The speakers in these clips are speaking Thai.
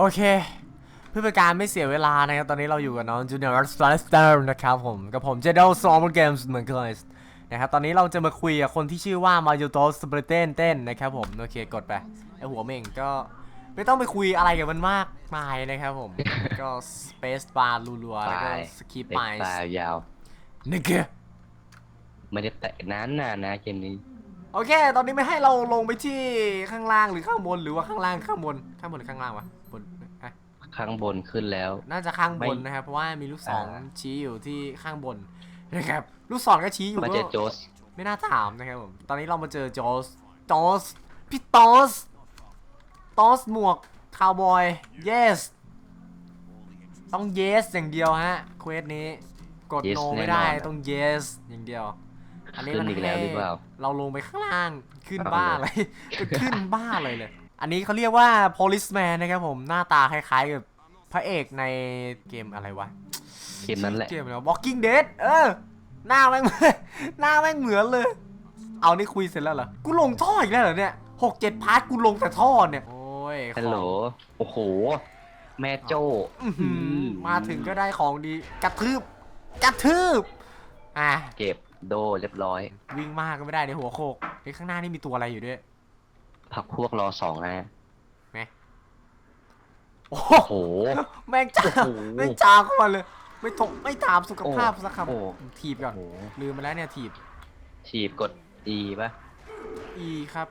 โอเค เพื่อเป็นการไม่เสียเวลานะครับ ตอนนี้เราอยู่กับน้องจูเนียร์สไตล์สเตอร์นะครับผม กับผมเจเดลซอมเกมส์เหมือนเคยนะครับ ตอนนี้เราจะมาคุยกับคนที่ชื่อว่ามา u โตสเปรเตนเต้นนะครับผม โอเค กดไป ไอหัวเม่งก็ไม่ต้องไปคุยอะไรกับมันมากมายนะครับผม ก็สเปซบาร์รัวๆ แล้วก็สกิปเด็กไปตายยาวนึกเกไม่ได้แตะนานนานนะเกมนี้ โอเค ตอนนี้ไม่ให้เราลงไปที่ข้างล่างหรือข้างบนหรือว่าข้างล่างข้างบนข้างบนหรือข้างล่างวะบนอะข้างบนขึ้นแล้ว น่าจะข้างบนไม่นะครับ เพราะว่ามีลูกศรอ่าชี้อยู่ที่ข้างบนนะครับ ลูกศรก็ชี้อยู่มาเจอก็โจสไม่น่าถามนะครับผมตอนนี้เรามาเจอจอสจอสพี่ตอสตอสหมวกคาวบอย yes ต้อง yes อย่างเดียวฮะเควสนี้กด no ไม่ได้ต้อง yes อย่างเดียว อันนี้ขึ้มันนอีกแล้วหรือเปล่า เราลงไปข้างล่างขึ้นเอาบ้าเลยเลยจะขึ้นบ้าเลยเลย อันนี้เขาเรียกว่า policeman นะครับผมหน้าตาคล้ายๆกับพระเอกในเกมอะไรวะ เกมนั้นแหละ เกมอะไรวะ Walking Dead เออ หน้าแม่ง หน้าแม่งเหมือนเลย เอานี่คุยเสร็จแล้วเหรอ กูลงท่ออีกแล้วเหรอเนี่ยหกเจ็ดพาร์ทกูลงแต่ท่อเนี่ย โอ้ยฮัลโหล ของโอ้โห แม่โจ้อื้อหือมาถึงก็ได้ของดี กระทืบ กระทืบ อะเก็บ โดเรียบร้อย วิ่งมากก็ไม่ได้ในหัวโคกไอ้ยข้างหน้านี่มีตัวอะไรอยู่ด้วยพักพวกรอสองนะโอ้โอ้โห แม่งจ้าโอ้โหแม่งจ้าเข้ามาเลย ไม่ถกไม่ถามสุขภาพสักคโอ้ำถีบก่อนโอ้โหลืมไปแล้วเนี่ยถีบฉีบกด E ป่ะ E ครับ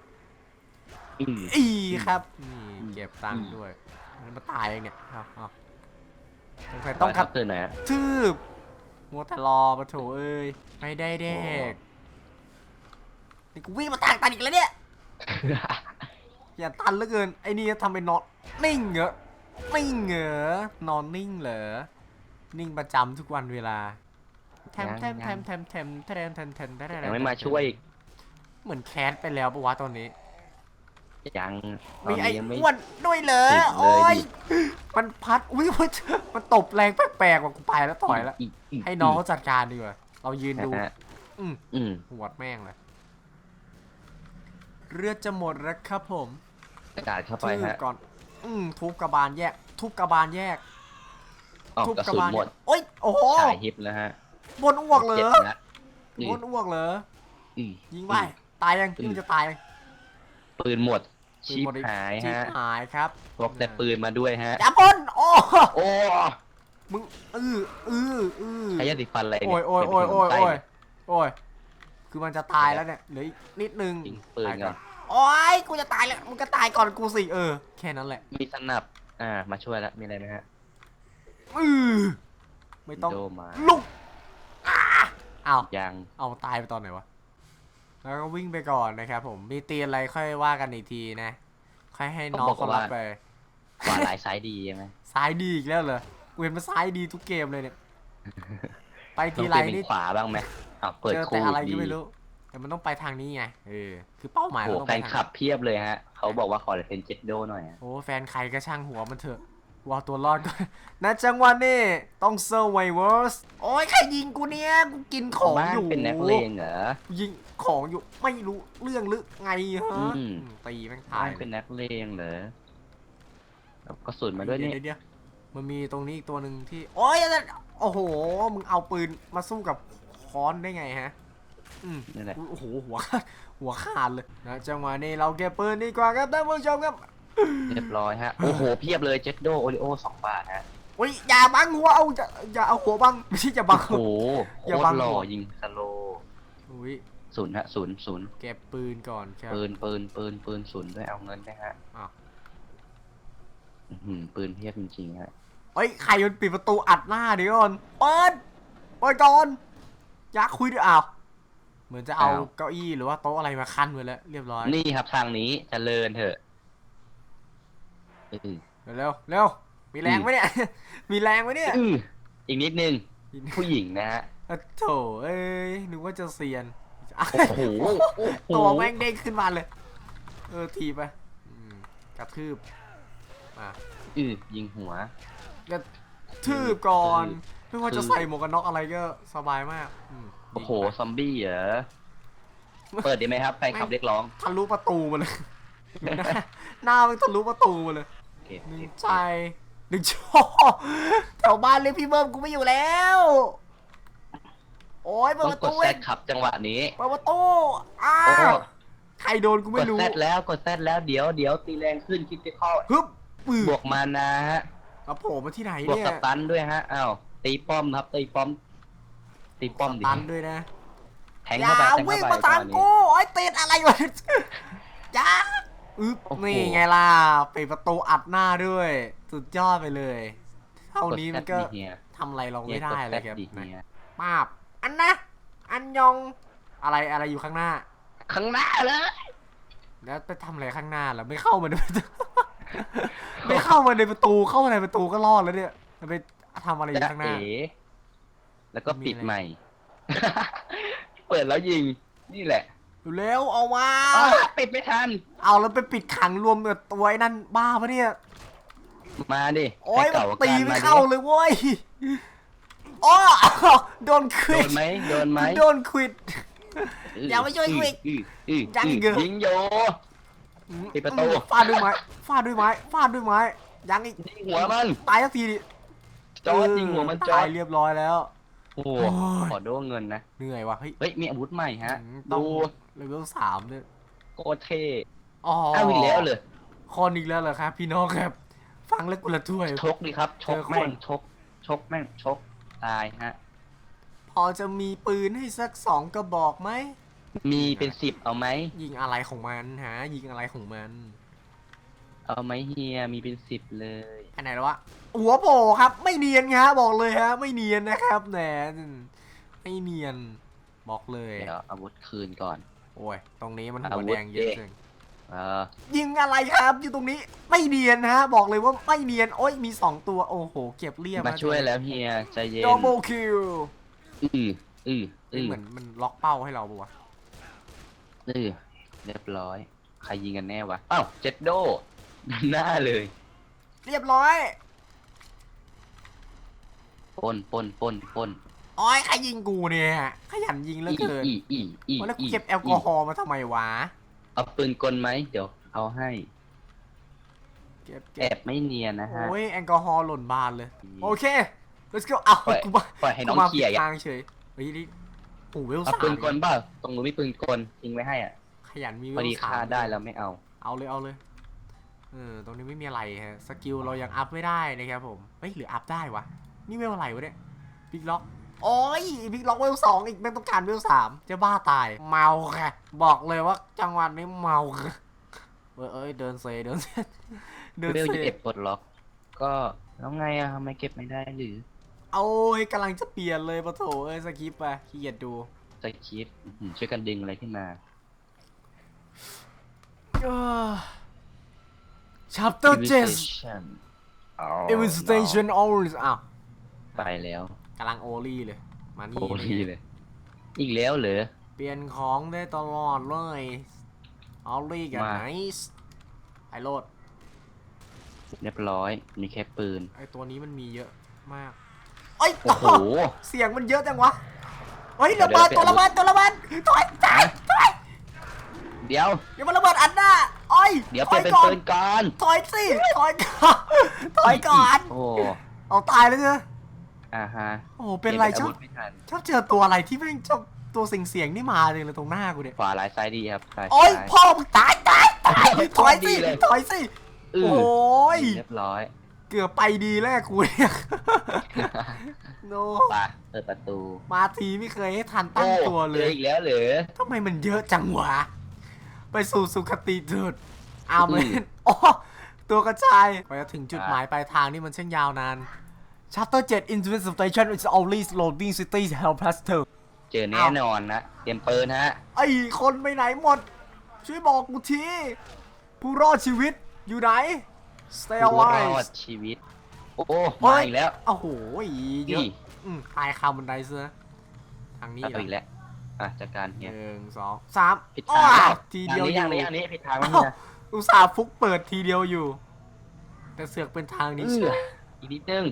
อืม E ครับนี่อืมเก็บตังอืค์มด้วยมันมาตายเองเนี่ยเอาเอาสงสัยต้องคัดขึ้นหน่อยฮะทืบ มัวแต่รอปะโถเอ้ยไม่ได้เด็กนี่กูวิ่งมาทางตันอีกแล้วเนี่ยอย่าตันเหลือเกินไอ้นี่ทำเป็นนอนนิ่งเหรอนิ่งเหรอนอนนิ่งเหรอนิ่งประจำทุกวันเวลาแทมแทมแทมแทมแทมแทมแทมแทมแทมยังไม่มาช่วยอีกเหมือนแคสไปแล้วปะวะตอนนี้ ยังตอมีนไอ้นี้ยังไม่อ้วนด้วยเหรอติดเลยโอ้ยดิมันพัดอุ้ยมันมันตบแรงแปลกๆว่ะกูไปแล้วต่อยแล้ว กกให้น้องเขาจัดการดีกว่าเรายืนดู นะฮะอืม อืมหัวดแม่งเลยเลือดจะหมดแล้วครับผมกระดาษเข้าไปทืบฮะก่อน อืมทุบกระบาลแยก ทุบกระบาลแยก ออกทุบกระกระสุนบาลหมดโอ้ยโอ้โหฉายฮิปแล้วฮะบนอ้วกเหรจ็ดอนัดอืบมนอ้วกเหรอ อืม ยิงไป ตายยังอืมนี่มันจะตายยังปืนหมด ปืนชีพหมดอีกหายชิบฮะหายครับพกแต่ปืนมาด้วยฮะ อย่าบนโอ้โอ้มึงอื้ออื้ออื้อใช้ยาสีฟันอะไรโอ้เนี่ยยโอ้ยโอ้ยโอ้ยเป็นโอ้ขนมยโอ้ยคือมันจะตายแล้วเนี่ยเหลืออีกนิดนึงยิงปืนตายก่อนโอ้ยกูจะตายแล้วมึงก็ตายก่อนกูสิเออ แค่นั้นแหละมีสนับ อ่า มาช่วยแล้วมีอะไรไหมฮะอือไม่ต้องโดมาลุกอ้าอ้าวยังเอาตายไปตอนไหนวะ แล้วก็วิ่งไปก่อนนะครับผมมีตีนอะไรค่อยว่ากันอีกทีนะ ค่อยให้น้องเขารับไปขวาหลายซ้ายดีใช่ไหมซ้ายดีอีกแล้วเหรอกูเห็นมันซ้ายดีทุกเกมเลยเนี่ย ไปต้อทีงไรเปลี่ยนเป็นี่นขวาบ้างไหมอ้าวเปิดเจอคู่แต่อะไรดีก็ไม่รู้ แต่มันต้องไปทางนี้ไงเออคือเป้าหมายโอ้เราโหต้องแฟไปนทางคลับเพียบเลยฮะ เขาบอกว่าขอเป็นเจ็ดโดหน่อยอะโอ้แฟนใครก็ช่างหัวมันเถอะ กูเอาตัวรอดก่อนณจังหวะนี้ต้องเซอร์ไวเวอร์สโอ้ยใครยิงกูเนี่ย กูกินของบ้านอยู่เป็นนักเลงเหรอยิงของอยู่ไม่รู้เรื่องหรือไงฮะอืมตีแม่งตาบ้ายนเป็นนักเลงเหรอเอากระสุนมาด้วยนี่เดี๋ยวเดี๋ยวมันมีตรงนี้อีกตัวหนึ่งที่ โอ้ยโอ้โห มึงเอาปืนมาสู้กับค้อนได้ไงฮะอืมนี่แหละโอ้โหหัวขาดหัวขาดเลยนะจังหวะนี้เราเก็บปืนดีกว่าครับท่านผู้ชมครับ เรียบร้อยฮะ โอ้โห เพียบเลยเจ็ดโดโอริโอสองบาทฮะอุ้ยอย่าบังหัวเอาอย่าอย่าเอาหัวบังไม่ใช่อย่าบัง โอ้โหโคอย่าตบัรง หล่อหัวยิงสโลว์อุ้ยศูนย์ฮะศูนย์ศูนย์เก็บปืนก่อนครับ ปืนปืนปืนปืนศูนย์ด้วยเอาเงินด้วยฮะอ้าว อื้อหือปืนเพียบจริงๆฮะ เฮ้ยใครมันปิดประตูอัดหน้าเดี๋ยวก่อนเปิดเปิดก่อนอยากคุยด้วยอ้าวเหมือนจะเอาอ้าว เก้าอี้หรือว่าโต๊ะอะไรมาคั้นไว้แล้วเรียบร้อยนี่ครับทางนี้เจริญเถอะ เออเร็วเร็วมีแรงไหมเนี่ย มีแรงไหมเนี่ยอื้ออีกนิดนึง ผู้หญิงนะฮะ อะโถเอ้ยนึกว่าจะเซียนโอ้โหโอ้โหตัวแม่งเด้งขึ้นมาเลย เออทีไปอืมกระทืบมาอือยิงหัว กระทืบก่อนทืบไม่ว่าจะใส่หมวกกันน็อกอะไรก็สบายมากอืมโอ้โหซอมบี้เหรอ เปิดดีไหมครับแฟนคลับเรียกร้องทะลุประตูมาเลย หน้าหน้ามันทะลุประตูมาเลย เก็บหนึ่งเก็บใจหนึ่งโชแถวบ้านเลยพี่เบิ้มกูไม่อยู่แล้ว โอ้ยเปิดต้องประกดตูแซเว้ยดขับจังหวะนี้เปิดประตูอ้าโอ้วใครโดนกูกไม่ดรู้แซดแล้วกดแซดแล้วเดี๋ยวเดี๋ยวตีแรงขึ้นคิดจะเข้าฮึบปืบวกมานะฮะ แล้วโผล่มาที่ไหนบวกเนี่ยกับตันด้วยฮะอ้าวตีป้อมครับตีป้อม ตีป้อมดิตันด้วยนะ แทงอย่าเข้าไปแทงวิ่งเข้าไปมาทางจังหวะนี้กูโอ้ยติดอะไรวะจ้า อึ๊บโอ้โห นี่ไงล่ะปิดประตูอัดหน้าด้วย สุดยอดไปเลย เท่านี้มันก็ดแซดดิเฮียทำอะไรเราเฮีไม่ยได้กดเลแซยดครับดินะเฮียป้าบอันนะ อันยอง อะไรอะไรอยู่ข้างหน้า ข้างหน้าเลย แล้วไปทำอะไรข้างหน้าล่ะไม่เข้ามาในประตู ไม่เข้ามาในประตูเข้ามาในประตูก็รอดแล้วเนี่ยจะไปทำอะไรอยู่จะข้างหน้าเอ๋แล้วก็ปิดมีอะไรใหม่ เปิดแล้วยิง นี่แหละ เร็วเอามาอ้าวปิดไม่ทัน เอาแล้วไปปิดขังรวมกับตัวไอ้นั่นบ้าปะเนี่ย มาดิโอ้ยให้มันเก่าตีกันไม่มาดิเข้าเลยเว้ยอ้อโดนคโดวิดนไหมโดนไหมโดนควิด อย่ามาช่วยกูอีกอื้ออื้อยังอีกเหรอยิงโย ปิดประตู ฟาดด้วยไม้ ฟาดด้วยไม้ ฟาดด้วยไม้ ยังอีก ยิงหัวมัน ตายสักทีดิจอดยิงหัวมันจอตาดยเรียบร้อยแล้ว โอ้โหโอ้ยขอโดนเงินนะ เหนื่อยว่ะ เฮ้ย เฮ้ย มีอาวุธใหม่ฮะ อืมต้อง ดู เลเวลสามเนี่ยโคตรเท่อ๋ออ้าวอีกแล้วเลยคอนอีกแล้วเหรอครับ พี่น้องครับ ฟังแล้วกุละถ้วย ชกดิครับ ชกเจอคนแม่งชก ชกแม่งชกตายฮะ พอจะมีปืนให้สักสองกระบอกไหม มีเป็นสิบเอาไหม ยิงอะไรของมันฮะ ยิงอะไรของมัน เอาไหมเฮียมีเป็นสิบเลยอันไหนแล้ววะหัวโผล่ครับ ไม่เนียนฮะบอกเลยฮะ ไม่เนียนนะครับแหนไม่เนียนบอกเลย เดี๋ยวอาวุธคืนก่อน โอ้ย ตรงนี้มันอาหัววุธแดงเยอะเย่จังเออยิงอะไรครับ อยู่ตรงนี้ไม่เนียนฮะ บอกเลยว่าไม่เนียน โอ้ย มีสองตัว โอ้โห เก็บเรียบมาช่วยแล้วเฮียใจเย็นดับเบิลคิวอืออืออือเหมือนมันล็อกเป้าให้เราปะวะอือเรียบร้อย ใครยิงกันแน่วะอ้าวเจ็ดโดหน้าเลย เรียบร้อยปนปนปนปน โอ้ยใครยิงกูเนี่ยขยันยิงเหลือเกินอีอีอีโอ้ยแล้วกูเก็บแอลกอฮอล์มาทำไมวะ เอาปืนกลไหมเดี๋ยวเอาให้เก็บแอเก็บบไม่เนียนนะฮะ โอ้ยแอลกอฮอล์หล่นบานเลยอืมโอเค let's go อ้าวปล่อยกูมาปล่อยให้น้องกูมาเคลียร์ผิดอะทางเฉยเฮ้ยนี่โอ้เวลเอาสามปืนกลเปล่าตรงนู้นมีปืนกลทิ้งไว้ให้อะขยันมีเวพอลดีสามฆ่าได้แล้วไม่เอา เอาเลยเอาเลยเออตรงนี้ไม่มีอะไรฮะสกิลเรายังอัพไม่ได้นะครับผมเฮ้ยหรืออัพได้วะนี่เวลอะไรวะเนี่ยบิ๊กล็อก โอ้ยบิ๊กล็อกเวลสองอีกไม่ต้องการเวลสามจะบ้าตายเมาค่ะบอกเลยว่าจังหวะนี้เมาค่ะเออเอ้ยเดินเซเดินเซเดินเวลเซยี่สิบเอ็ดปลดล็อก ก็แล้วไงอะทำไมเก็บไม่ได้หรือ เอายกำลังจะเปลี่ยนเลยปะโถเอ้ยสกิปไปขี้เกียจดูสคิดช่วยกันดึงอะไรขึ้นมา chapter 7 Invitation อ๋อ invitation only อ้าวไปแล้ว กำลังโอลี่เลย มานี่โอ้ดีเลย อีกแล้วเหรอ เปลี่ยนของได้ตลอดเลยออลลี่กับมา ไนส์ไอโรดเรียบร้อย มีแค่ปืน ไอตัวนี้มันมีเยอะมากเอ้ยโอ้โห เสียงมันเยอะจังวะเฮ้ยเดี๋ยระวเบิดเดี๋ตัยววระเบิดตัวระเบิดถอยถอยถอยเดี๋ยว อย่ามาระเบิดอันหน้าโอ้ยเดี๋ยวถเปลี่อยยนเป็นก่อนปืนก่อนถอยสิถอยก่อนถอยก่อนโอ้เอาตายแล้วเนอะ อ่าฮะโอ้โหเป็นไรชอาอบวุธไม่ทันชอบเจอตัวอะไรที่แม่งชอบตัวเสียงเสียงๆนี่มาเลยเลยตรงหน้ากูเนี่ยขวาลายซ้ายดีครับซ้ายโอ้ยซ้ายพ่อมึงตายตายตายถอยสิดีเลย ถอยสิอื้โอ้อยเรียบร้อยเกือบไปดีแรกกูเนี่ยโนไปเปิดประตูมาทีไม่เคยให้ทันตั้งตัวเลโอ้จอยอีกแล้วเหรอ ทำไมมันเยอะจังวะไปสู่สุขติเถิดเอาเลอืยมโอ้ตัวกระจายไปถึงจุดหมายปลายทางนี่มันช่างยาวนาน Chapter 7 Infinite Station is always loading cities help us to เจอแน่นอนนะเตรียมปืนฮะ ไอ้คนไปไหนหมด ช่วยบอกกูที ผู้รอดชีวิตอยู่ไหน Stay ผู้รอ alive ดชีวิต โอ้เฮ้มายอีกแล้ว โอ้โหเยอะนี่ อืมตายคาบันไดเสือทางนี้เอาเหรออีกแล้วอะจัดการหเฮียนึ่งสองสามผิดอ้ทางอแล้วทีเดียวออย่ายู่งนี้อย่างนี้อย่างนี้ผิดทางแล้วอ้าวเนี่ยอุตส่าห์ฟุกเปิดทีเดียวอยู่ แต่เสือกเป็นทางนี้เอื้ใช่อ อีกนิดนึง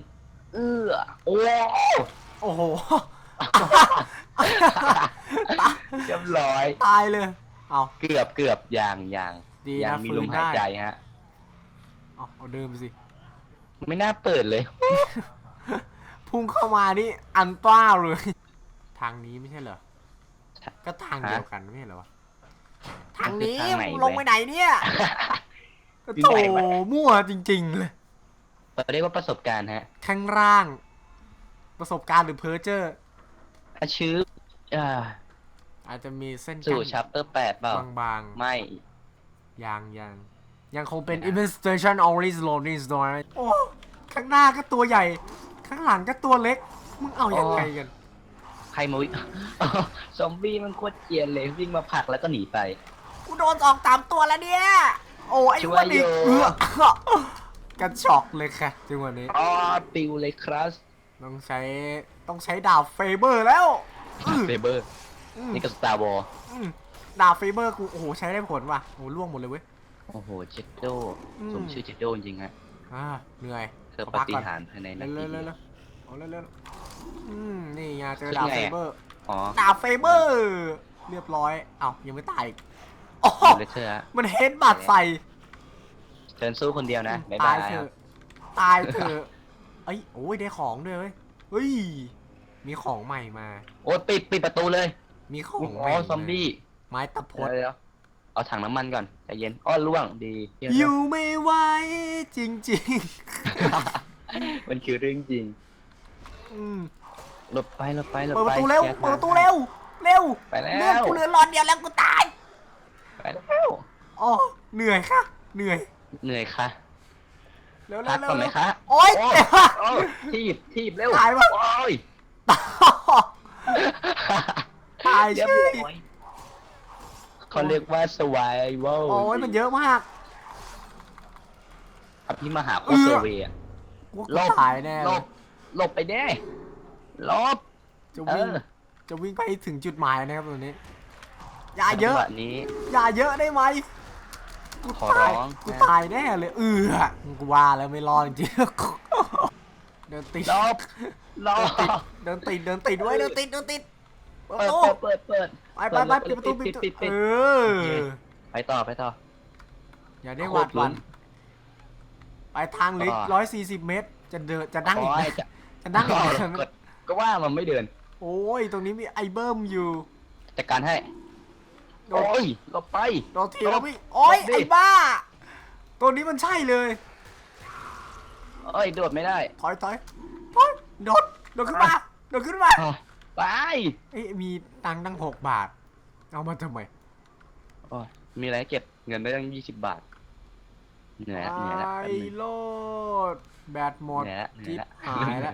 เอื้อโอ้โอ้โห เรียบร้อย ตายเลย เอา เกือบเกือบอย่างอย่างดียันะมีฟื้ลนมได้ หายใจฮะอ๋อเอาเอาเดิมไปสิ ไม่น่าเปิดเลย พุ่งเข้ามานี่อันต้าเลย ทางนี้ไม่ใช่เหรอ ใช่ก็ทางฮะเดียวกันไม่ใช่เหรอวะ ทางนี้มันคือทางไหนมึงลงไปไหนเนี่ยอยู่โถไหนวะ มั่วจริง ๆ เลย เราเรียกว่าประสบการณ์ฮะ ข้างล่าง ประสบการณ์หรือเพอร์เจอร์ อาชื้ออ่าอาจจะมีเส้นสู่กั้นชัปเตอร์แปดเปล่า บางไม่ๆยังยังยังคงเป็นไม่นะ investigation only loading story โอ้ ข้างหน้าก็ตัวใหญ่ ข้างหลังก็ตัวเล็ก มึงเอายังไงกัน ใครมาวิซอมบี้มันโคตรเกรียนเลยวิ่งมาผลักแล้วก็หนีไป กูโดนสองสามตัวแล้วเนี่ย โอ้ไอ้ช่อ้ววยนอีกอยู่ เออ กันช็อกเลยค่ะจังหวะนี้ อ๋อปิวเลยครับต้องใช้ต้องใช้ดาบเฟเบอร์แล้วอื้อเซเบอร์ อืมนี่ก็สตาร์วอลอืมดาบเฟเบอร์กูโอ้โหใช้ได้ผลว่ะโอ้โหล่วงหมดเลยเว้ย โอ้โห เจดโดอืม สมชื่อเจดโดจริงๆฮะอ่าเหนื่อยเธอขปพักฏิก่อนหารย์ภายในนาเร็ทีวเร็วเดีเร็ยววเร็วเอาเร็วเร็วอืมนี่ไงเจอขึ้นดาบไงเฟอะเบอร์ อ๋อดาบเฟเบอร์ เรียบร้อย เอ้ายังไม่ตายอีกโอ้โหเลเทอร์ฮะมันเฮดบัตรใส่ เชิญสู้คนเดียวนะบ๊ายตาบายยเถครัอะบตายเถอะเอ้ยโอ้ยได้ของด้วยเว้ยเฮ้ยมีของใหม่มา โอ้ยปิดปิดประตูเลยมีของอ๋ใหม่อมาซอมบี้ไม้ตะพด เดี๋ยวๆเอาถังน้ำมันก่อนใจเย็นอ้อล่วงดีเดี๋ยวอยู่ไม่ไหวจริงมันคือเรื่องจริงๆ อืมหลบไปหลบไปหลบเปิดปไประตูเร็วคลียเปิดประตูเร็วเร็วไปแล้ว เลือดกูเหลือหลอดเดียวแล้วกูตายไปแล้ว อ๋อเหนื่อยค่ะ เหนื่อย เหนื่อยค่ะเร็วพัเร็กวเร็ก่อนไหมวคะโอ๊ยโอ้เจ็บว่ะโอ้ทีบทีบเร็วตายวะ โอ้ยตายเรียบเชื่อร้อยเขาเรียกว่า survival โอ้ยมันเยอะมากอภิมหาโคเออเซอร์เวียกูหลบตายแน่หลเลยบหลบไปแน่หลบ จะเอวิ่งอจะวิ่งไปถึงจุดหมายนะครับตัวนี้ อย่าเยอะ จังหวะนี้อย่าเยอะได้ไหม กูขอตายร้อง กูตายแน่เลยเออกูว่าแล้วไม่รอดจริงๆเดินติดหลบหลบเดินติดเดินติดไว้ยเดินติดเดินติดเปิดเปิประดตูเปิดเปิดเปิดไปไปไปปิดประตูปิดประตูเออไปต่อไปต่อ อย่าได้หวาดหวั่นไปทางลึกอ่าร้อยสี่สิบเมตร จะเดินจะนั่งอีกโอ้ไหมยจะจะนั่งอีกไหมก็ก็ว่ามันไม่เดิน โอ้ยตรงนี้มีไอเบิ้มอยู่จัดการให้ โดนโอ้ยหลบไป โดนทีแล้วพี่โอ้ยหลบดิ ไอ้บ้า ตัวนี้มันใช่เลย เอ้ยโดดไม่ได้ถอยถอยถอยโดดโดดขึ้นมาโดดขึ้นมาอะไปเอ้ยมีตังค์ตั้งหกบาท เอามาทำไมโอ้ยมีอะไรให้เก็บเงินได้ตั้งยี่สิบบาทเหนื่อยละเหนื่อยละไอแป๊บนึง โลดแบตหมดเหนื่อยละเหนื่จิ๊อยบละหายแล้ว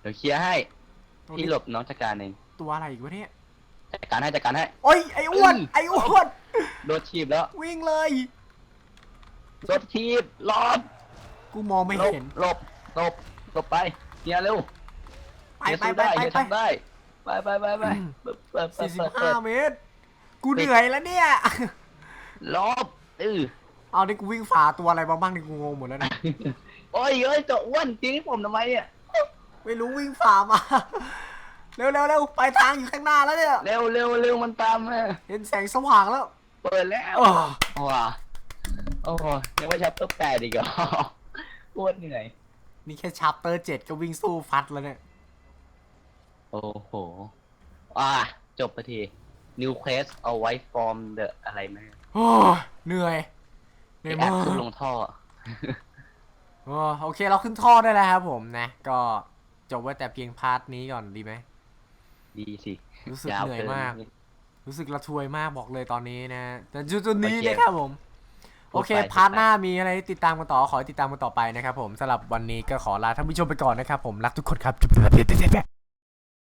เดี๋ยวเคลียร์ให้ตรงพี่นี้หลบน้องจัดการเองตัวอะไรอีกวะเนี่ย จัดการให้จัดการให้ โอ้ยไอ้อ้วนอืมไอ้อ้วนโดดทีบแล้ว วิ่งเลยโดดทีบหลบกูมองไม่หลบเห็น หลบหลบหลบไปเคลียร์เร็วไปเดี๋ยวไปสู้ไปได้ไปเดี๋ยวไปทำได้ ไปไปไปไปอืมเปิดเปิดเปิสี่ดสิเปิบดห้าเปิดเมตร กูเหนื่อยแล้วเนี่ย หลบเออ เอาดิกูวิ่งฝ่าตัวอะไรมาบ้างดิกูงงหมดแล้วนะ โอ้ยเอ้ยเจะอ้วนทิ้งให้ผมทำไมเนี่ยไม่รู้วิ่งฝ่ามา เร็วเร็วเร็วไปทางอยู่ข้างหน้าแล้วเนี่ย เร็วเร็วเร็วมันตามมาเห็นแสงสว่างแล้วเปิดแล้วอ้อว้าโอ้โหยังไม่ชัปเตอร์แปดอีกเหรอปวดเหนื่อยนี่แค่ชัปเตอร์เจ็ดก็วิ่งสู้ฟัดแล้วเนี่ย โอ้โห อ่า จบไปที New Quest เอาไว้ from the อะไรนะโอ้ยเหนื่อยเหนื่อยแอมาปกขึ้นลงท่อ โอ้โอเคเราขึ้นท่อได้แล้วครับผมนะ ก็จบไว้แต่เพียงพาร์ทนี้ก่อนดีไหม ดีสิรู้สึกยาวเหนื่อยเกินมาก รู้สึกระทวยมากบอกเลยตอนนี้นะ แต่จุดจุดนี้โอเคนะครับผม โอเคพูดไปพาร์ทหน้ามีอะไรติดตามกันต่อ ขอให้ติดตามกันต่อไปนะครับผมสำหรับวันนี้ก็ขอลาท่านผู้ชมไปก่อนนะครับผม รักทุกคนครับ